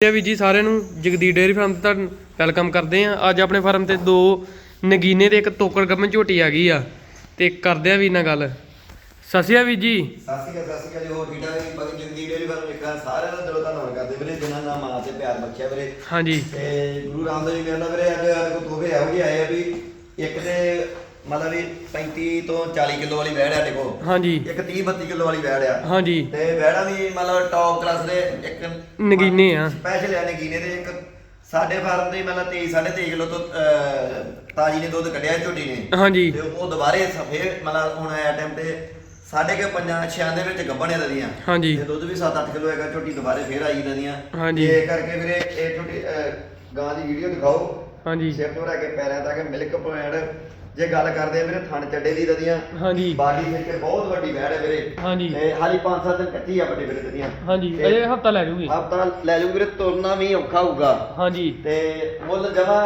ਜੀ ਵੀ ਜੀ ਸਾਰਿਆਂ ਨੂੰ ਜਗਦੀਪ ਡੇਅਰੀ ਫਾਰਮ ਤੇ ਤੁਹਾਨੂੰ ਵੈਲਕਮ ਕਰਦੇ ਆ ਅੱਜ ਆਪਣੇ ਫਾਰਮ ਤੇ ਦੋ ਨਗੀਨੇ ਤੇ ਇੱਕ ਤੋਕੜ ਗੱਮਨ ਝੋਟੀ ਆ ਗਈ ਆ ਤੇ ਕਰਦੇ ਆ ਵੀ ਨਾਲ ਗੱਲ। ਸਸਿਆ ਵੀ ਜੀ। ਸ਼੍ਰੀ ਅਕਾਲ ਜੀ ਹੋਰ ਠਾਕ ਜੀ? ਬਾਕੀ ਜਗਦੀਪ ਡੇਰੀ ਵਾਲੇ ਵੇਖਾਂ ਸਾਰਿਆਂ ਦਾ ਦਿਲੋਂ ਧੰਨਵਾਦ ਕਰਦੇ ਵੀਰੇ ਜਿਨ੍ਹਾਂ ਨਾਲ ਮਾਂ ਤੇ ਪਿਆਰ ਬਖਸ਼ਿਆ ਵੀਰੇ। ਹਾਂਜੀ। ਤੇ ਗੁਰੂ ਰਾਮਦਾਸ ਜੀ ਮੇਰੇ ਨਾਲ ਵੀਰੇ ਅੱਜ ਸਾਡੇ ਕੋਲ ਤੋਹਫੇ ਇਹੋ ਜਿਹੇ ਆਏ ਆ ਵੀ ਇੱਕ ਤੇ ਮਤਲਬ ਵੀ 35 ਤੋਂ 40 ਕਿਲੋ ਵਾਲੀ ਵੈੜ ਆ ਕੋਲ ਹਾਂਜੀ। ਇੱਕ 30 32 ਕਿਲੋ ਵਾਲੀ ਵੈੜ ਆ। ਹਾਂਜੀ। ਤੇ ਵੈੜਾਂ ਵੀ ਮਤਲਬ ਟੌਪ ਕਲਾਸ ਦੇ ਇੱਕ ਨਗੀਨੇ ਆ। ਸਪੈਸ਼ਲ ਆ ਨਗੀਨੇ ਦੇ। ਇੱਕ ਸਾਡੇ ਫਾਰਮ ਦੇ ਮਤਲਬ 23 23.5 ਕਿਲੋ ਤੋਂ ਤਾਜੀ ਨੇ ਦੁੱਧ ਕੱਢਿਆ ਝੋਟੀ ਨੇ। ਹਾਂਜੀ। ਤੇ ਉਹ ਦੁਬਾਰੇ ਸਫੇ ਮਤਲਬ ਹੁਣ ਆਇਆ ਟਾਈਮ ਤੇ ਸਾਡੇ ਕੇ ਪੰਜਾਂ ਛਿਆਂ ਦੇ ਵਿੱਚ ਗੱਭਣੇ ਦਦੀਆਂ ਹਾਂਜੀ। ਤੇ ਦੁੱਧ ਵੀ 7-8 ਕਿਲੋ ਹੈਗਾ ਝੋਟੀ ਦੁਬਾਰੇ ਫੇਰ ਆਈ ਦਦੀਆਂ ਹਾਂਜੀ। ਇਹ ਕਰਕੇ ਵੀਰੇ ਇਹ ਝੋਟੀ ਗਾਂ ਦੀ ਵੀਡੀਓ ਦਿਖਾਓ। ਹਾਂਜੀ। ਸਿਰ ਤੋਂ ਲੈ ਕੇ ਪੈਰਾਂ ਤੱਕ ਮਿਲਕ ਪੁਆਇੰਟ ਜੇ ਗੱਲ ਕਰਦੇ ਆ ਵੀਰੇ ਥਣ ਚੱਡੇ ਦੀ ਦਦੀਆਂ ਹਾਂਜੀ। ਬਾਡੀ ਵਿੱਚ ਬਹੁਤ ਵੱਡੀ ਵੈੜ ਹੈ ਵੀਰੇ। ਹਾਂਜੀ। ਤੇ ਹਾਲੀ 5-7 ਦਿਨ ਕੱਚੀ ਆ ਵੱਡੇ ਵੀਰੇ ਦਦੀਆਂ ਹਾਂਜੀ ਅਜੇ ਹਫਤਾ ਲੈ ਜੂਗੀ ਹਫਤਾ ਲੈ ਲੂ ਵੀਰੇ ਤੁਰਨਾ ਵੀ ਔਖਾ ਹੋਊਗਾ। ਹਾਂਜੀ। ਤੇ ਮੁੱਲ ਜਮਾ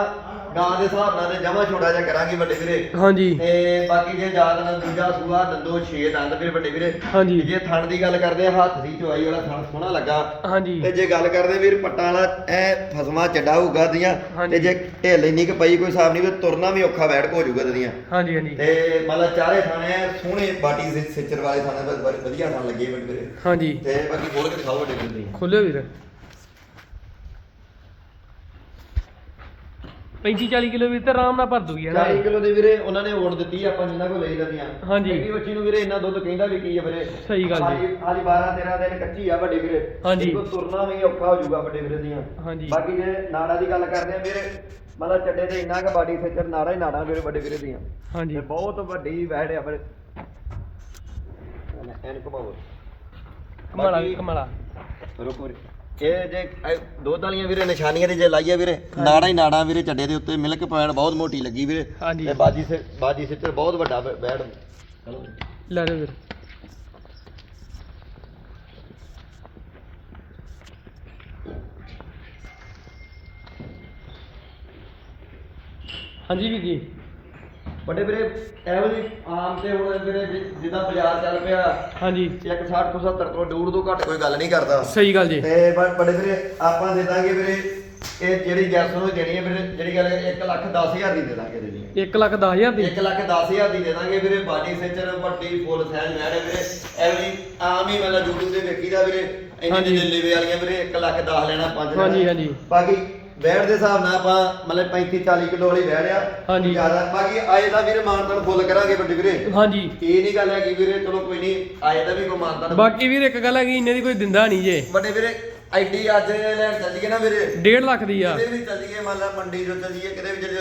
ਗਾਂ ਦੇ ਹਿਸਾਬ ਨਾਲ ਤੇ ਜਮਾ ਛੋਟਾ ਜਿਹਾ ਕਰਾਂਗੇ ਵੱਡੇ ਵੀਰੇ। ਹਾਂਜੀ। ਤੇ ਬਾਕੀ ਜੇ ਯਾਦ ਨਾਲ ਦੂਜਾ ਸੂਆ ਦੰਦੋ 6 ਦੰਦ ਫਿਰ ਵੱਡੇ ਵੀਰੇ। ਹਾਂਜੀ। ਜੇ ਥਣ ਦੀ ਗੱਲ ਕਰਦੇ ਆ ਹੱਥ ਦੀ ਚਵਾਈ ਵਾਲਾ ਥਣ ਸੋਹਣਾ ਲੱਗਾ। ਹਾਂਜੀ। ਤੇ ਜੇ ਗੱਲ ਕਰਦੇ ਵੀਰ ਪੱਟਾਂ ਵਾਲਾ ਐ ਫਸਮਾ ਚੱਡਾ ਹੋਊਗਾ ਦੀਆਂ ਹਾਂਜੀ। ਤੇ ਜੇ ਢਿੱਲ ਇੰਨੀ ਕੁ ਪਈ ਕੋਈ ਹਿਸਾਬ ਨਹੀਂ ਵੀ ਤੁਰਨਾ ਵੀ ਔਖਾ ਬੈਠ ਹੋ ਜਾਊਗਾ ਦੀਆਂ ਹਾਂਜੀ ਹਾਂਜੀ। ਤੇ ਮਤਲਬ ਚਾਰੇ ਥਾਣੇ ਐ ਸੋਹਣੇ ਬਾਟੀ ਸਿ- ਸਿੱਚਰ ਵਾਲੇ ਥਾਣੇ ਬੜੇ ਵਧੀਆ ਥਾਣ ਲੱਗੇ ਵੱਡੇ ਵੀਰੇ। ਹਾਂਜੀ। ਤੇ ਬਾਕੀ ਖੋਲ ਕੇ ਦਿਖਾਓ ਵੱਡੇ ਵੀਰੇ ਖੋਲਿਓ ਵੀਰ। 35 40 ਕਿਲੋ ਵੀਰ ਤੇ ਆਰਾਮ ਨਾਲ ਭਰ ਦੂਗੀ ਹੈ ਨਾ। 40 ਕਿਲੋ ਦੀ ਵੀਰੇ ਉਹਨਾਂ ਨੇ ਓੜ ਦਿੱਤੀ ਆਪਾਂ ਜਿੰਨਾ ਕੋ ਲਈ ਲਦੀਆਂ ਹਾਂਜੀ। ਐਡੀ ਬੱਚੀ ਨੂੰ ਵੀਰੇ ਇੰਨਾ ਦੁੱਧ ਕਹਿੰਦਾ ਵੀ ਕੀ ਆ ਵੀਰੇ। ਸਹੀ ਗੱਲ ਜੀ। ਹਾਲੀ- ਹਾਲੀ 12 13 ਦਿਨ ਕੱਚੀ ਆ ਵੱਡੇ ਵੀਰੇ। ਹਾਂਜੀ। ਦੇਖੋ ਤੁਰਨਾ ਵੀ ਔਖਾ ਹੋ ਜਾਊਗਾ ਵੱਡੇ ਵੀਰੇ ਦੀਆਂ। ਹਾਂਜੀ। ਬਾਕੀ ਜੇ ਨਾੜਾ ਦੀ ਗੱਲ ਕਰਦੇ ਆ ਵੀਰੇ ਮਤਲਬ ਚੱਡੇ ਤੇ ਇੰਨਾ ਕੁ ਬਾਡੀ ਫੀਚਰ ਨਾੜਾ ਹੀ ਨਾੜਾ ਵੀਰੇ ਵੱਡੇ ਵੀਰੇ ਦੀਆਂ। ਹਾਂਜੀ। ਤੇ ਬਹੁਤ ਵੱਡੀ ਵੈੜ ਆ ਵੀਰੇ। ਐਨ ਕਮਾਓ ਕਮਾਲਾ ਕਮਾਲਾ ਰੁਕੋ ਵੀਰੇ। ਇਹ ਜੇ ਇਹ ਦੁੱਧ ਵਾਲੀਆਂ ਵੀਰੇ ਨਿਸ਼ਾਨੀਆਂ ਦੀ ਜੇ ਲਾਈਏ ਵੀਰੇ ਨਾੜਾ ਹੀ ਨਾੜਾ ਵੀਰੇ ਚੱਡੇ ਦੇ ਉੱਤੇ ਮਿਲਕ ਪੁਆਇੰਟ ਬਹੁਤ ਮੋਟੀ ਲੱਗੀ ਵੀਰੇ। ਹਾਂਜੀ। ਤੇ ਬਾਜੀ ਸੇ ਬਾਜੀ ਸਿੱਟਰ ਬਹੁਤ ਵੱਡਾ ਬੈ- ਬੈੜ ਚਲੋ। ਲੈ ਲਓ ਵੀਰ। ਹਾਂਜੀ ਵੀਰ ਜੀ। ਵੱਡੇ ਵੀਰੇ ਇਹੋ ਜੀ ਆਮ ਤੇ ਹੁਣ ਵੀਰੇ ਜਿ- ਜਿੱਦਾਂ ਬਾਜ਼ਾਰ ਚੱਲ ਪਿਆ। ਹਾਂਜੀ। ਇੱਕ 60 ਤੋਂ 70 ਤੋਂ ਡੂੜ ਤੋਂ ਘੱਟ ਕੋਈ ਗੱਲ ਨਹੀਂ ਕਰਦਾ। ਸਹੀ ਗੱਲ ਜੀ। ਤੇ ਬ- ਵੱਡੇ ਵੀਰੇ ਆਪਾਂ ਦੇ ਦਾਂਗੇ ਵੀਰੇ ਇਹ ਜਿਹੜੀ ਗੈਸ ਨੂੰ ਦੇਣੀ ਹੈ ਵੀਰੇ ਜਿਹੜੀ ਗੱਲ 1 ਲੱਖ 10 ਹਜ਼ਾਰ ਦੀ ਦੇ ਦਾਂਗੇ ਦੇਣੀ 1 ਲੱਖ 10000 ਦੀ? 1 ਲੱਖ 10 ਹਜ਼ਾਰ ਦੀ ਦੇ ਦਾਂਗੇ ਵੀਰੇ ਬਾਡੀ ਸੇਚਰ ਵੱਡੀ ਫੁੱਲ ਮੈਡ ਹੈ ਵੀਰੇ। ਜੀ ਆਮ ਹੀ ਮਤਲਬ YouTube ਤੇ ਵੇਖੀਦਾ ਵੀਰੇ। ਇੰਨੀ ਹਾਂਜੀ। ਦੀ ਦਿੱਲੀ ਵਾਲੀਆਂ ਵੀਰੇ 1 ਲੱਖ 10 ਲੈਣਾ 5 ਹਾਂਜੀ, ਹਾਂਜੀ। ਬਾਕੀ ਵੈੜ ਦੇ ਹਿਸਾਬ ਨਾਲ ਆਪਾਂ ਮਤਲਬ 35 40 ਕਿਲੋ ਵਾਲੀ ਵੈੜ ਆ। ਹਾਂਜੀ। ਜ਼ਿਆਦਾ ਬਾਕੀ ਆਏ ਦਾ ਵੀਰੇ ਮਾਨਤਨ ਫੁੱਲ ਕਰਾਂਗੇ ਵੱਡੇ ਵੀਰੇ। ਹਾਂਜੀ। ਇਹ ਨਹੀਂ ਗੱਲ ਹੈ ਕਿ ਵੀਰੇ ਚਲੋ ਕੋਈ ਨਹੀਂ ਆਏ ਦਾ ਵੀ ਕੋਈ ਮਾਨਤਨ ਬਾਕੀ ਵੀਰ ਇੱਕ ਗੱਲ ਹੈਗੀ ਇੰਨੇ ਦੀ ਕੋਈ ਦਿੰਦਾ ਨਹੀਂ ਜੇ। ਵੱਡੇ ਵੀਰੇ ਐਡੀ ਅੱਜ ਲੈਣ ਚੱਲ ਜੀਏ ਨਾ ਵੀਰੇ 1.5 ਲੱਖ ਦੀ ਆ ਕਿਤੇ ਵੀ ਚੱਲ ਜੀਏ ਮੰਨ ਲਾ ਮੰਡੀ ਚੋਂ ਚੱਲ ਜੀਏ ਕਿਤੇ ਵੀ ਚੱਲ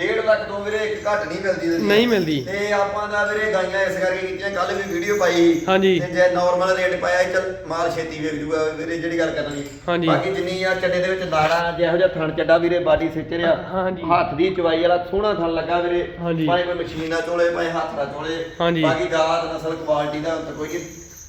1.5 ਲੱਖ ਤੋਂ ਵੀਰੇ ਇੱਕ ਘੱਟ ਨਹੀਂ ਮਿਲਦੀ ਇਹਦੀ। ਨਹੀਂ ਮਿਲਦੀ। ਤੇ ਆਪਾਂ ਦਾ ਵੀਰੇ ਗਾਈਆਂ ਇਸ ਕਰਕੇ ਕੀਤੀਆਂ ਕੱਲ ਵੀ ਵੀਡੀਓ ਪਾਈ। ਹਾਂਜੀ। ਤੇ ਜੇ ਨਾਰਮਲ ਰੇਟ ਪਾਇਆ ਚੱਲ ਮਾਲ ਛੇਤੀ ਵੇਚ ਜੂਗਾ ਵੀਰੇ ਜਿਹੜੀ ਗੱਲ ਕਰਨੀ ਹਾਂਜੀ। ਬਾਕੀ ਜਿੰਨੀ ਆ ਚੱਡੇ ਦੇ ਵਿੱਚ ਨਾੜਾ ਜਿਹੋ ਜਿਹਾ ਥਣ ਚੱਡਾ ਵੀਰੇ ਬਾਡੀ ਸਿੱਚਰ ਆ ਹਾਂਜੀ। ਹੱਥ ਦੀ ਚਵਾਈ ਵਾਲਾ ਸੋਹਣਾ ਥਣ ਲੱਗਾ ਵੀਰੇ ਹਾਂਜੀ। ਭਾਵੇਂ ਕੋਈ ਮਸ਼ੀਨ ਚੋਲੇ ਭਾਵੇਂ ਹੱਥ ਨਾਲ ਚੋਲੇ। ਬਾਕੀ ਗਾਦ ਨਸਲ ਕੁਆਲਿਟੀ ਦਾ ਤਾਂ ਕੋਈ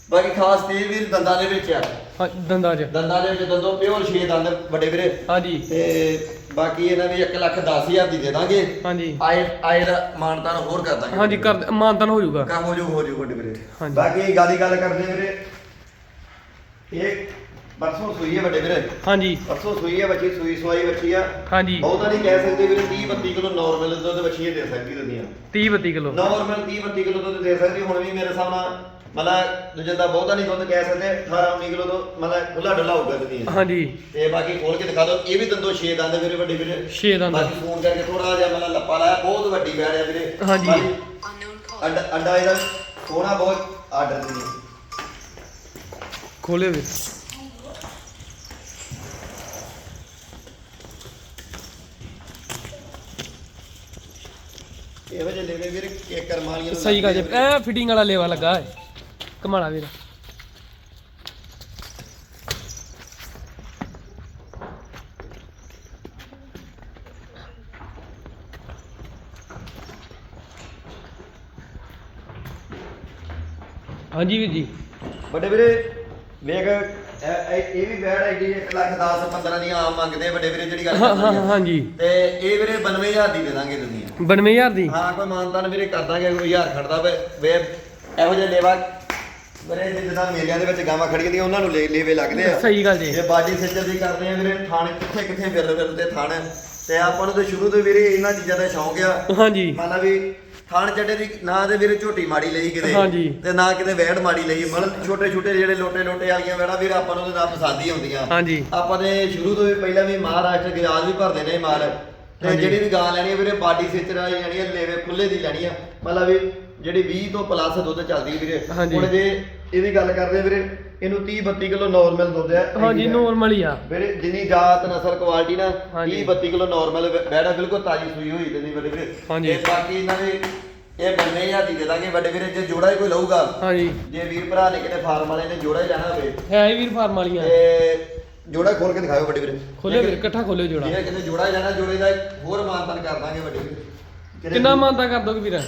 ਬਾਕੀ ਖਾਸ ਤੇ ਵੀਰ ਦੰਦਾਂ ਦੇ ਵਿੱਚ ਆ ਹਾਂ, ਦੰਦਾਂ 'ਚ। ਦੰਦਾਂ ਦੇ ਵਿੱਚ ਦੰਦੋਂ ਪਿਓਰ 6 ਦੰਦ ਵੱਡੇ ਵੀਰੇ। ਹਾਂਜੀ। ਤੇ ਬਾਕੀ ਇਹਨਾਂ ਵੀ 1 ਲੱਖ 10 ਹਜ਼ਾਰ ਦੀ ਦੇ ਦਾਂਗੇ। ਹਾਂਜੀ। ਆਏ ਆਏ ਦਾ ਮਾਨਤਾਨ ਹੋਰ ਕਰ ਦਾਂਗੇ। ਹਾਂਜੀ ਕਰ ਮਾਨਤਨ ਹੋ ਜਾਊਗਾ। ਕੰਮ ਹੋ ਜੂ ਹੋ ਜੂ ਵੱਡੇ ਵੀਰੇ। ਹਾਂਜੀ। ਬਾਕੀ ਗਾਲੀ ਗੱਲ ਕਰਦੇ ਵੀਰੇ ਇਹ ਪਰਸੋਂ ਸੂਈ ਹੈ ਵੱਡੇ ਵੀਰੇ। ਹਾਂਜੀ। ਪਰਸੋਂ ਸੂਈ ਹੈ ਬੱਚੀ ਸੂਈ ਸਵਾਈ ਬੱਚੀ ਆ। ਹਾਂਜੀ। ਬਹੁਤਾ ਨਹੀਂ ਕਹਿ ਸਕਦੇ ਵੀਰੇ 30 32 ਕਿਲੋ ਨਾਰਮਲ ਦੁੱਧ ਬੱਚੀ ਦੇ ਸਕਦੀ ਦੁਨੀਆ 30 32 ਕਿਲੋ। ਨਾਰਮਲ 30 32 ਕਿਲੋ ਦੁੱਧ ਦੇ ਸਕਦੀ ਹੁਣ ਵੀ ਮੇਰੇ ਸਾਹਮਣੇ ਮਤਲਬ ਦੂਜੇ ਦਾ ਬਹੁਤਾ ਨਹੀਂ ਦੁੱਧ ਕਹਿ ਸਕਦੇ 18 19 ਕਿਲੋ ਤੋਂ ਮਤਲਬ ਖੁੱਲਾ ਡੁੱਲਾ ਹੋਊਗਾ ਦੁਨੀਆ ਹਾਂਜੀ। ਤੇ ਬਾਕੀ ਖੋਲ ਕੇ ਦਿਖਾ ਦਿਓ ਇਹ ਵੀ ਦੰਦੋ 6 ਦੰਦ ਵੀਰੇ ਵੱਡੇ ਵੀਰੇ। 6 ਦੰਦ। ਬਾਕੀ ਫੋਨ ਕਰਕੇ ਥੋੜਾ ਜਿਹਾ ਮਤਲਬ ਲੱਪਾ ਲਾਇਆ ਬਹੁਤ ਵੱਡੀ ਬੈੜ ਹੈ ਵੀਰੇ। ਹਾਂਜੀ। ਬਾਕੀ Unknown call. ਅੰਡਾ ਅੰਡਾ ਇਹਦਾ ਸੋਹਣਾ ਬਹੁਤ ਆਰਡਰ ਨਹੀਂ ਖੋਲਿਓ ਵੀਰ। ਇਹੋ ਜਿਹੇ ਲੈਵੇ ਵੀਰੇ ਕੇ ਕਰਮਾਲੀਆਂ ਨੂੰ ਸਹੀ ਗੱਲ ਜੀ ਐ ਫਿਟਿੰਗ ਵਾਲਾ ਲੇਵਾ ਲੱਗਾ ਹੈ ਕਮਾਲਾ ਵੀਰ। ਹਾਂਜੀ ਵੀਰ ਜੀ। ਵੱਡੇ ਵੀਰੇ ਵੇਖ ਇਹ- ਇਹ ਇਹ ਵੀ ਬੈੜ ਆਈਡੀ 1 ਲੱਖ 10 15 ਦੀਆਂ ਆਮ ਮੰਗਦੇ ਆ ਵੱਡੇ ਵੀਰੇ ਜਿਹੜੀ ਗੱਲ ਹਾਂ ਹਾਂ ਕਰਨੀ ਆ। ਹਾਂਜੀ। ਤੇ ਇਹ ਵੀਰੇ 92000 ਦੀ ਦੇ ਦਾਂਗੇ ਦੁਨੀਆ 92000 ਦੀ? ਹਾਂ ਕੋਈ ਮਾਨਤਾਨ ਵੀਰੇ ਕਰ ਦਾਂਗੇ ਕੋਈ ਹਜ਼ਾਰ ਖੜਦਾ ਵੇ ਵੇ ਇਹੋ ਜਿਹਾ ਲੇਵਾ ਵੀਰੇ ਜਿੱਦਾਂ ਮੇਲਿਆਂ ਦੇ ਵਿੱਚ ਗਾਵਾਂ ਖੜੀਆਂ ਦੀਆਂ ਉਹਨਾਂ ਨੂੰ ਲੈ ਲੇਵੇ ਲੱਗਦੇ ਆ। ਸਹੀ ਗੱਲ ਜੀ। ਜੇ ਬਾਡੀ ਸਿੱਚਰ ਦੀ ਕਰਦੇ ਆ ਵੀਰੇ ਥਾਣ ਕਿੱਥੇ ਕਿੱਥੇ ਫਿਰਦੇ ਫਿਰਦੇ ਥਾਣ। ਤੇ ਆਪਾਂ ਨੂੰ ਤੇ ਸ਼ੁਰੂ ਤੋਂ ਵੀਰੇ ਇਹਨਾਂ ਚੀਜ਼ਾਂ ਦਾ ਸ਼ੌਂਕ ਆ। ਹਾਂਜੀ। ਮੰਨ ਲਾ ਵੀ ਥਾਣ ਚੱਡੇ ਦੀ ਨਾ ਤੇ ਵੀਰੇ ਝੋਟੀ ਮਾੜੀ ਲਈ ਕਿਤੇ ਹਾਂਜੀ। ਤੇ ਨਾ ਕਿਤੇ ਵੈੜ ਮਾੜੀ ਲਈ। ਮਤਲਬ ਛੋਟੇ ਛੋਟੇ ਜਿਹੜੇ ਲੋਟੇ ਲੋਟੇ ਵਾਲੀਆਂ ਵੈੜਾਂ ਵੀਰੇ ਆਪਾਂ ਨੂੰ ਤੇ ਪਸੰਦ ਹੀ ਆਉਂਦੀਆਂ। ਹਾਂਜੀ। ਆਪਾਂ ਨੇ ਸ਼ੁਰੂ ਤੋਂ ਵੀ ਪਹਿਲਾਂ ਵੀ ਮਹਾਰਾਸ਼ਟਰ ਗਿਆਜ ਵੀ ਭਰਦੇ ਨੇ ਮਾਲ। ਤੇ। ਜਿਹੜੀ ਵੀ ਗਾਂ ਲੈਣੀ ਹੈ ਵੀਰੇ ਬਾਡੀ ਸਿੱਚਰ ਵਾਲੀ ਲੈਣੀ ਹੈ ਲੇਵੇ ਖੁੱਲੇ ਦੀ ਲੈਣੀ ਆ। ਮਤਲਬ ਵੀ ਜਿਹੜੀ 20 ਤੋਂ ਪਲੱਸ ਦੁੱਧ ਚੱਲਦੀ ਵੀਰੇ। ਹਾਂਜੀ। ਹੁਣ ਜੇ ਇਹਦੀ ਗੱਲ ਕਰਦੇ ਆ ਵੀਰੇ ਇਹਨੂੰ 30 32 ਕਿਲੋ ਨਾਰਮਲ ਦੁੱਧ ਹੈ ਹਾਂਜੀ ਨੋਰਮਲ ਹੀ ਆ। ਵੀਰੇ ਜਿੰਨੀ ਜਾਤ ਨਸਲ ਕੁਆਲਿਟੀ ਨਾ ਹਾਂਜੀ। 30 32 ਕਿਲੋ ਨਾਰਮਲ ਬੈੜਾ ਬਿਲਕੁਲ ਤਾਜੀ ਸੂਈ ਹੋਈ ਤੇ ਨਹੀਂ ਵੀਰੇ। ਹਾਂਜੀ। ਤੇ ਬਾਕੀ ਇਹਨਾਂ ਦੇ ਇਹ ਬੰਨੇ ਹਜ਼ਾਰ ਦੀ ਦੇ ਦਾਂਗੇ ਵੱਡੇ ਵੀਰੇ ਜੇ ਜੋੜਾ ਹੀ ਕੋਈ ਲਊਗਾ ਹਾਂਜੀ। ਜੇ ਵੀਰ ਭਰਾ ਨੇ ਕਿਤੇ ਫਾਰਮ ਵਾਲੇ ਨੇ ਜੋੜਾ ਹੀ ਲੈਣਾ ਹੋਵੇ ਹੈ ਹੀ ਵੀਰ ਫਾਰਮ ਵਾਲੀਆਂ ਤੇ ਜੋੜਾ ਖੋਲ ਕੇ ਦਿਖਾਓ ਵੱਡੇ ਵੀਰੇ। ਖੋਲੇ ਵੀਰ ਇਕੱਠਾ ਖੋਲਿਓ ਜੋੜਾ। ਜੇ ਕਿਤੇ ਜੋੜਾ ਹੀ ਲੈਣਾ ਜੋੜੇ ਦਾ ਹੋਰ ਮਾਨਤਨ ਕਰ ਦਾਂਗੇ ਵੱਡੇ ਵੀਰੇ। ਕਿਤੇ- ਕਿੰਨਾ ਮਾਨਤਾ ਕਰ ਦੋਗੇ ਵੀਰ?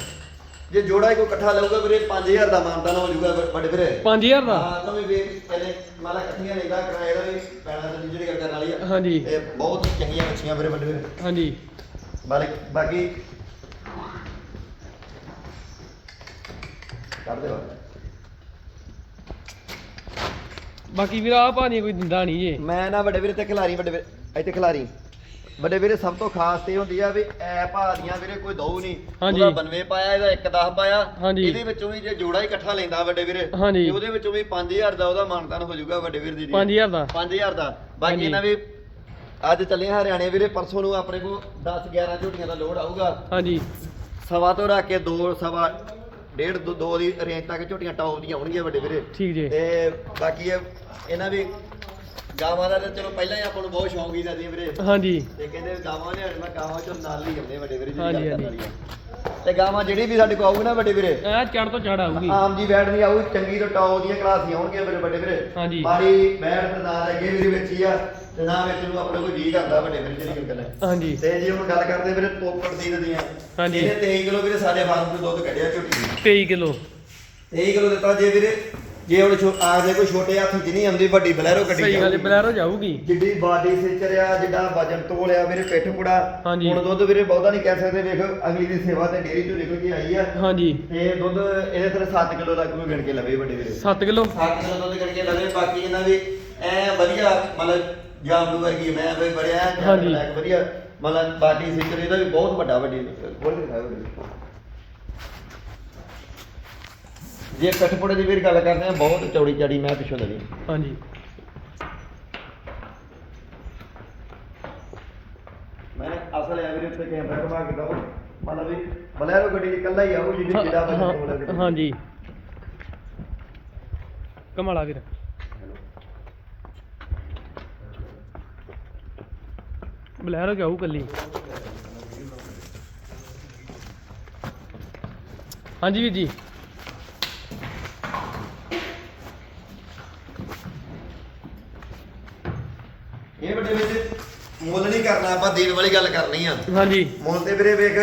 ਜੇ ਜੋੜਾ ਹੀ ਕੋਈ ਇਕੱਠਾ ਲਊਗਾ ਵੀਰੇ 5000 ਦਾ ਮਾਨਤਨ ਹੋ ਜਾਊਗਾ ਵੱਡੇ ਵੀਰੇ। 5000 ਦਾ? ਹਾਂ ਤਾਂ ਵੀ ਵੇਖ ਇਹਨੇ ਮਾਲਾ ਇਕੱਠੀਆਂ ਲੈਂਦਾ ਕਿਰਾਏ ਦਾ ਵੀ ਪੈਣਾ ਤੇ ਜਿਹੜੀ ਗੱਲ ਕਰਨ ਵਾਲੀ ਆ। ਹਾਂਜੀ। ਇਹ ਬਹੁਤ ਚੰਗੀਆਂ ਮੱਛੀਆਂ ਵੀਰੇ ਵੱਡੇ ਵੀਰੇ। ਹਾਂਜੀ। ਬਾਕੀ ਬਾਕੀ ਕਰ ਦੇ। ਬਾਕੀ ਵੀਰ ਆ ਭਾਜੀ ਕੋਈ ਦਿੰਦਾ ਨਹੀਂ ਜੇ। ਮੈਂ ਨਾ ਵੱਡੇ ਵੀਰੇ ਤੇ ਖਿਲਾਰੀ ਵੱਡੇ ਵੀਰੇ ਇੱਥੇ ਖਿਲਾਰੀ। ਵੱਡੇ ਵੀਰੇ ਸਭ ਤੋਂ ਖਾਸ ਤੇ ਹੁੰਦੀ ਆ ਵੀ ਐ ਭਾਦੀਆਂ ਵੀਰੇ ਕੋਈ ਦਊ ਨਹੀਂ। ਹਾਂਜੀ। ਉਹਦਾ ਬਨਵੇ ਪਾਇਆ ਇਹਦਾ 1 10 ਪਾਇਆ। ਹਾਂਜੀ। ਇਹਦੇ ਵਿੱਚੋਂ ਵੀ ਜੇ ਜੋੜਾ ਹੀ ਇਕੱਠਾ ਲੈਂਦਾ ਵੱਡੇ ਵੀਰੇ ਹਾਂਜੀ। ਤੇ ਉਹਦੇ ਵਿੱਚੋਂ ਵੀ 5000 ਦਾ ਉਹਦਾ ਮਾਨਤਾਨ ਹੋ ਜਾਊਗਾ ਵੱਡੇ ਵੀਰ ਦੀ 5000 ਦਾ? 5000 ਦਾ। ਬਾਕੀ ਹਾਂਜੀ। ਇਹਨਾਂ ਵੀ ਅੱਜ ਚੱਲੇ ਹਰਿਆਣੇ ਵੀਰੇ ਪਰਸੋਂ ਨੂੰ ਆਪਣੇ ਕੋਲ 10 11 ਝੋਟੀਆਂ ਦਾ ਲੋਡ ਆਊਗਾ। ਹਾਂਜੀ। ਸਵਾ ਤੋਂ ਰੱਖ ਕੇ 2 ਸਵਾ ਡੇਢ ਦੋ ਦੋ ਦੀ ਰੇਂਜ ਤੱਕ ਝੋਟੀਆਂ ਟੌਪ ਦੀਆਂ ਹੋਣਗੀਆਂ ਵੱਡੇ ਵੀਰੇ। ਠੀਕ ਜੇ। ਤੇ ਬਾਕੀ ਇਹ ਇਹਨਾਂ ਵੀ ਗਾਵਾਂ ਦਾ ਤਾਂ ਚਲੋ ਪਹਿਲਾਂ ਹੀ ਆਪਾਂ ਨੂੰ ਬਹੁਤ ਸ਼ੌਂਕ ਹੀ ਜਾਂਦੀ ਵੀਰੇ। ਹਾਂਜੀ। ਤੇ ਕਹਿੰਦੇ ਗਾਵਾਂ ਲਿਆਉਣ ਮੈਂ ਗਾਵਾਂ ਚੋਂ ਨਾਲ ਹੀ ਆਉਂਦੇ ਵੱਡੇ ਵੀਰੇ ਜਿਹੜੀ ਹਾਂਜੀ, ਗੱਲ ਹਾਂਜੀ। ਆ। ਤੇ ਗਾਵਾਂ ਜਿਹੜੀ ਵੀ ਸਾਡੇ ਕੋਲ ਆਊਗੀ ਨਾ ਵੱਡੇ ਵੀਰੇ ਐ ਚੜ ਤੋਂ ਚੜ ਆਊਗੀ। ਆਮ ਜੀ ਬੈਠ ਨਹੀਂ ਆਊ ਚੰਗੀ ਤੋਂ ਟੌਪ ਦੀਆਂ ਕਲਾਸੀਆਂ ਹੋਣਗੀਆਂ ਮੇਰੇ ਵੱਡੇ ਵੀਰੇ। ਹਾਂਜੀ। ਮਾੜੀ ਬੈਠ ਤੇ ਨਾ ਲੱਗੇ ਵੀਰੇ ਵਿੱਚ ਹੀ ਆ ਤੇ ਨਾ ਵਿੱਚ ਨੂੰ ਆਪਣੇ ਕੋਈ ਜੀ ਕਰਦਾ ਵੱਡੇ ਵੀਰੇ ਜਿਹੜੀ ਗੱਲ ਹੈ ਹਾਂਜੀ। ਤੇ ਜੇ ਹੁਣ ਗੱਲ ਕਰਦੇ ਵੀਰੇ ਪੋਪੜ ਦੀ ਦੀਆਂ ਹਾਂਜੀ। ਇਹਨੇ 23 ਕਿਲੋ ਵੀਰੇ ਸਾਡੇ ਫਾਰਮ ਤੋਂ ਦੁੱਧ ਕੱਢਿਆ ਝੋਟੀ ਨੇ 23 ਕਿਲੋ। 23 ਕਿਲੋ ਦਿੱਤਾ ਜੇ ਵੀਰੇ। ਜੇ ਹੁਣ ਛੋ- ਆ ਜੇ ਕੋਈ ਛੋਟੇ ਹੱਥ 'ਚ ਨਹੀਂ ਆਉਂਦੀ ਵੱਡੀ ਬਲੈਰੋ ਕੱਢੀ ਸਹੀ ਗੱਲ ਹੈ ਜਾਊਗੀ। ਬਲੈਰੋ ਜਾਊਗੀ ਜਿੱਡੀ ਬਾਡੀ ਸਿੱਚਰ ਆ ਜਿੱਡਾ ਵਜਨ ਤੋਲਿਆ ਵੀਰੇ ਪਿੱਠ ਮੁੜਾ ਹਾਂਜੀ। ਹੁਣ ਦੁੱਧ ਵੀਰੇ ਬਹੁਤਾ ਨਹੀਂ ਕਹਿ ਸਕਦੇ ਵੇਖ ਅਗਲੀ ਦੀ ਸੇਵਾ ਤੇ ਡੇਰੀ ਤੋਂ ਨਿਕਲ ਕੇ ਆਈ ਆ ਹਾਂਜੀ ਤੇ ਦੁੱਧ ਇਹਦੇ ਤੇ 7 ਕਿਲੋ ਤੱਕ ਕੋਈ ਗਿਣ ਕੇ ਲਵੇ ਵੱਡੇ ਵੀਰੇ 7 ਕਿਲੋ 7 ਕਿਲੋ ਦੁੱਧ ਗਿਣ ਕੇ ਲਵੇ ਬਾਕੀ ਇਹਨਾਂ ਵੀ ਐ ਵਧੀਆ ਮਤਲਬ ਜਾਮਲੂ ਵਰਗੀ ਮੈਂ ਵੀ ਬੜਿਆ ਹਾਂਜੀ। ਵਧੀਆ ਮਤਲਬ ਬਾਡੀ ਸਿੱਚਰ ਇਹਦਾ ਵੀ ਬਹੁਤ ਵੱਡਾ ਵੱਡੀ ਦਿਖਾਓ ਵੀਰੇ। ਜੇ ਕਠਪੁੜੇ ਦੀ ਵੀਰ ਗੱਲ ਕਰਦੇ ਆ ਬਹੁਤ ਚੌੜੀ ਚਾੜੀ ਮੈਂ ਪਿੱਛੋਂ ਲੱਗੀ ਹਾਂਜੀ। ਮੈਂ ਅਸਲ ਹੈ ਵੀਰੇ ਉੱਤੇ ਕੈਮਰਾ ਘੁਮਾ ਕੇ ਦਓ ਮਤਲਬ ਵੀ ਬਲੈਰੋ ਗੱਡੀ ਚ ਇਕੱਲਾ ਹੀ ਆਉ ਜਿਹਦੀ ਜਿਹੜਾ ਬੰਦਾ ਹਾਂਜੀ। ਕਮਾਲਾ ਵੀਰ। ਬਲੈਰੋ ਜਾਊ ਕੱਲੀ? ਹਾਂਜੀ ਵੀਰ ਜੀ। ਇਹ ਵੱਡੇ ਵਿੱਚ ਮੁੱਲ ਨਹੀਂ ਕਰਨਾ ਆਪਾਂ ਦੇਣ ਵਾਲੀ ਗੱਲ ਕਰਨੀ ਆ। ਹਾਂਜੀ। ਮੁੱਲ ਤੇ ਵੀਰੇ ਵੇਖ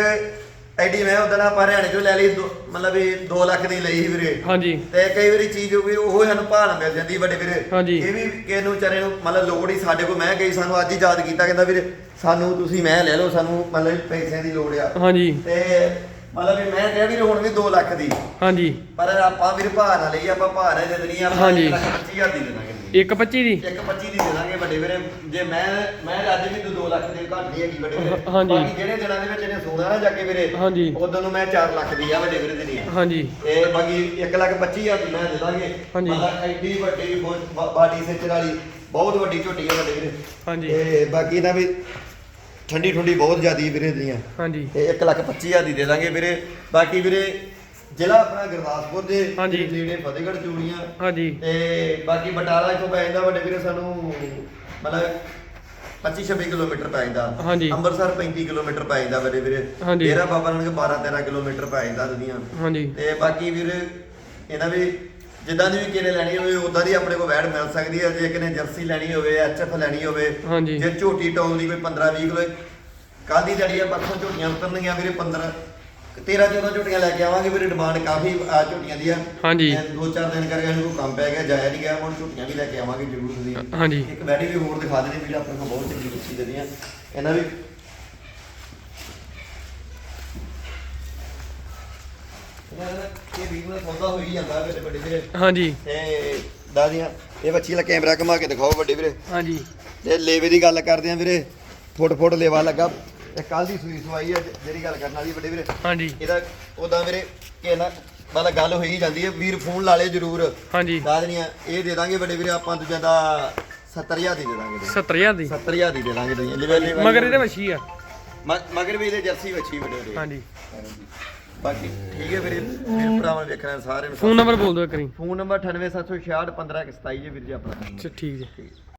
ਐਡੀ ਮੈਂ ਉਹਦਾ ਆਪਾਂ ਹਰਿਆਣੇ ਚੋਂ ਲੈ ਲਈ ਮਤਲਬ ਇਹ 2 ਲੱਖ ਦੀ ਲਈ ਸੀ ਵੀਰੇ। ਹਾਂਜੀ। ਤੇ ਕਈ ਵਾਰੀ ਚੀਜ਼ ਵੀ ਉਹ ਸਾਨੂੰ ਭਾਲ ਮਿਲ ਜਾਂਦੀ ਵੱਡੇ ਵੀਰੇ। ਹਾਂਜੀ। ਇਹ ਵੀ ਕਿਸੇ ਨੂੰ ਵਿਚਾਰੇ ਨੂੰ ਮਤਲਬ ਲੋੜ ਹੀ ਸਾਡੇ ਕੋਲ ਮੈਂ ਗਈ ਸਾਨੂੰ ਅੱਜ ਹੀ ਯਾਦ ਕੀਤਾ ਕਹਿੰਦਾ ਵੀਰੇ ਸਾਨੂੰ ਤੁਸੀਂ ਮੈਂ ਲੈ ਲਓ ਸਾਨੂੰ ਮਤਲਬ ਪੈਸਿਆਂ ਦੀ ਲੋੜ ਆ। ਹਾਂਜੀ। ਤੇ ਮਤਲਬ ਵੀ ਮੈਂ ਕਿਹਾ ਵੀਰੇ ਹੁਣ ਵੀ 2 ਲੱਖ ਦੀ। ਹਾਂਜੀ। ਪਰ ਆਪਾਂ ਵੀਰੇ ਭਾਰ ਨਾਲ ਲਈ ਆਪਾਂ ਭਾਰ ਹੈ ਜਿੰਨੀ ਆਪਾਂ ਹਾਂਜੀ। 25 ਹਜ਼ਾਰ ਦੀ ਦੇਵਾਂਗੇ। 1.25 ਦੀ? 1.25 ਦੀ ਦੇ ਦਾਂਗੇ ਵੱਡੇ ਵੀਰੇ। ਜੇ ਮੈਂ ਮੈਂ ਅੱਜ ਵੀ 2 ਲੱਖ ਦੇ ਘੱਟ ਨਹੀਂ ਹੈਗੀ ਵੱਡੇ ਵੀਰੇ। ਹਾਂਜੀ। ਬਾਕੀ ਜਿਹੜੇ ਦਿਨਾਂ ਦੇ ਵਿੱਚ ਇਹਨੇ ਸੋਨਾ ਨਾ ਜਾ ਕੇ ਵੀਰੇ ਹਾਂਜੀ। ਉਦੋਂ ਨੂੰ ਮੈਂ 4 ਲੱਖ ਦੀ ਆ ਵੱਡੇ ਵੀਰੇ ਦੇਣੀ ਆ ਹਾਂਜੀ। ਇਹ ਬਾਕੀ 1 ਲੱਖ 25 ਹਜ਼ਾਰ ਦੀ ਮੈਂ ਦੇ ਦਾਂਗੇ। ਹਾਂਜੀ। ਮਤਲਬ ਐਡੀ ਵੱਡੀ ਬਾਡੀ ਸੇਚਰ ਵਾਲੀ ਬਹੁਤ ਵੱਡੀ ਝੋਟੀ ਆ ਵੱਡੇ ਵੀਰੇ। ਹਾਂਜੀ। ਤੇ ਬਾਕੀ ਨਾ ਵੀ ਠੰਡੀ ਠੰਡੀ ਬਹੁਤ ਜ਼ਿਆਦੀ ਵੀਰੇ ਦੀਆਂ ਹਾਂਜੀ। ਤੇ 1 ਲੱਖ 25 ਹਜ਼ਾਰ ਦੀ ਦੇ ਦਾਂਗੇ ਵੀਰੇ। ਬਾਕੀ ਵੀਰੇ ਜ਼ਿਲ੍ਹਾ ਆਪਣਾ ਗੁਰਦਾਸਪੁਰ ਦੇ ਹਾਂਜੀ। ਨੇੜੇ ਫਤਿਹਗੜ੍ਹ ਚੂੜੀਆਂ ਹਾਂਜੀ ਤੇ ਬਾਕੀ ਬਟਾਲਾ ਇਥੋਂ ਪੈ ਜਾਂਦਾ ਵੱਡੇ ਵੀਰੇ ਸਾਨੂੰ ਮਤਲਬ 25 26 ਕਿਲੋਮੀਟਰ ਪੈ ਜਾਂਦਾ ਹਾਂਜੀ। ਅੰਮ੍ਰਿਤਸਰ 35 ਕਿਲੋਮੀਟਰ ਪੈ ਜਾਂਦਾ ਵੱਡੇ ਵੀਰੇ ਹਾਂਜੀ। ਡੇਰਾ ਬਾਬਾ ਨਾਨਕ 12 13 ਕਿਲੋਮੀਟਰ ਪੈ ਜਾਂਦਾ ਦੁਨੀਆ ਹਾਂਜੀ ਤੇ ਬਾਕੀ ਵੀਰੇ ਇਹਨਾਂ ਵੀ ਜਿੱਦਾਂ ਦੀ ਵੀ ਕਿਨੇ ਲੈਣੀ ਹੋਵੇ ਉਦਾਂ ਦੀ ਆਪਣੇ ਕੋਲ ਵੈੜ ਮਿਲ ਸਕਦੀ ਹੈ ਜੇ ਕਿਨੇ ਜਰਸੀ ਲੈਣੀ ਹੋਵੇ ਐਚਐਫ ਲੈਣੀ ਹੋਵੇ ਹਾਂਜੀ। ਜੇ ਝੋਟੀ ਟੌਲ ਦੀ ਕੋਈ 15 20 ਕਿਲੋ ਕੱਲ ਦੀ ਆ ਪਰਸੋਂ ਝੋਟੀਆਂ ਉਤਰਨਗੀਆਂ ਵੀਰੇ 15 13 14 ਝੋਟੀਆਂ ਲੈ ਕੇ ਆਵਾਂਗੇ ਵੀਰੇ ਡਿਮਾਂਡ ਕਾਫੀ ਆ ਝੋਟੀਆਂ ਦੀ ਆ ਹਾਂਜੀ। ਦੋ ਚਾਰ ਦਿਨ ਕਰਕੇ ਇਹਨੂੰ ਕੋਈ ਕੰਮ ਪੈ ਗਿਆ ਜਾਇਆ ਨਹੀਂ ਗਿਆ ਹੁਣ ਝੋਟੀਆਂ ਵੀ ਲੈ ਕੇ ਆਵਾਂਗੇ ਜ਼ਰੂਰ ਤੁਸੀਂ। ਹਾਂਜੀ। ਇੱਕ ਵੈਡੀ ਵੀ ਹੋਰ ਦਿਖਾ ਦੇਣੀ ਵੀਰੇ ਆਪਣੇ ਕੋਲ ਬਹੁਤ ਚੰਗੀ ਬੱਚੀ ਦਿੰਦੀਆਂ ਇਹਨਾਂ ਵੀ ਇਹ ਵੀਰ ਨੂੰ ਸੌਦਾ ਹੋਈ ਜਾਂਦਾ ਮੇਰੇ ਵੱਡੇ ਵੀਰੇ। ਹਾਂਜੀ। ਤੇ ਦਾਦੀਆਂ ਇਹ ਬੱਚੀ ਦਾ ਕੈਮਰਾ ਘੁਮਾ ਕੇ ਦਿਖਾਓ ਵੱਡੇ ਵੀਰੇ। ਹਾਂਜੀ। ਤੇ ਲੇਵੇ ਦੀ ਗੱਲ ਕਰਦੇ ਆ ਵੀਰੇ ਫੁੱਟ ਫੁੱਟ ਲੇਵਾ ਲੱਗਾ। ਇਹ ਕੱਲ ਦੀ ਸੂਈ ਸਵਾਈ ਆ ਜਿਹੜੀ ਗੱਲ ਕਰਨ ਵਾਲੀ ਵੱਡੇ ਵੀਰੇ। ਹਾਂਜੀ। ਇਹਦਾ ਉਦਾਂ ਵੀਰੇ ਕਿ ਨਾ ਮਤਲਬ ਗੱਲ ਹੋਈ ਜਾਂਦੀ ਹੈ ਵੀਰ ਫੋਨ ਲਾ ਲੇ ਜਰੂਰ। ਹਾਂਜੀ। ਦਾਦਨੀਆਂ ਇਹ ਦੇ ਦਾਂਗੇ ਵੱਡੇ ਵੀਰੇ ਆਪਾਂ ਦੂਜਿਆਂ ਦਾ 70000 ਦੀ ਦੇ ਦਾਂਗੇ ਦੂਜੀਆਂ। 70000 ਦੀ? 70000 ਦੀ ਦੇ ਦਾਂਗੇ ਲਿਵੇ ਮਗਰ ਇਹਦੇ ਵੱਛੀ ਆ। ਮਗਰ ਵੀ ਇਹਦੇ ਜਰਸੀ ਵੱਛੀ ਵੱਡੇ ਵੀਰੇ। ਹਾਂਜੀ। ਬਾਕੀ ਠੀਕ ਹੈ ਵੀਰੇ ਵੀਰ ਭਰਾਵਾਂ ਵੇਖਣਾ ਸਾਰਿਆਂ ਨੂੰ। ਫੋਨ ਨੰਬਰ ਬੋਲ ਦਿਓ ਇੱਕ ਵਾਰੀ। ਫੋਨ ਨੰਬਰ 98766 1527 ਜੀ ਵੀਰ ਜੀ ਆਪਣਾ। ਅੱਛਾ ਠੀਕ ਜੀ।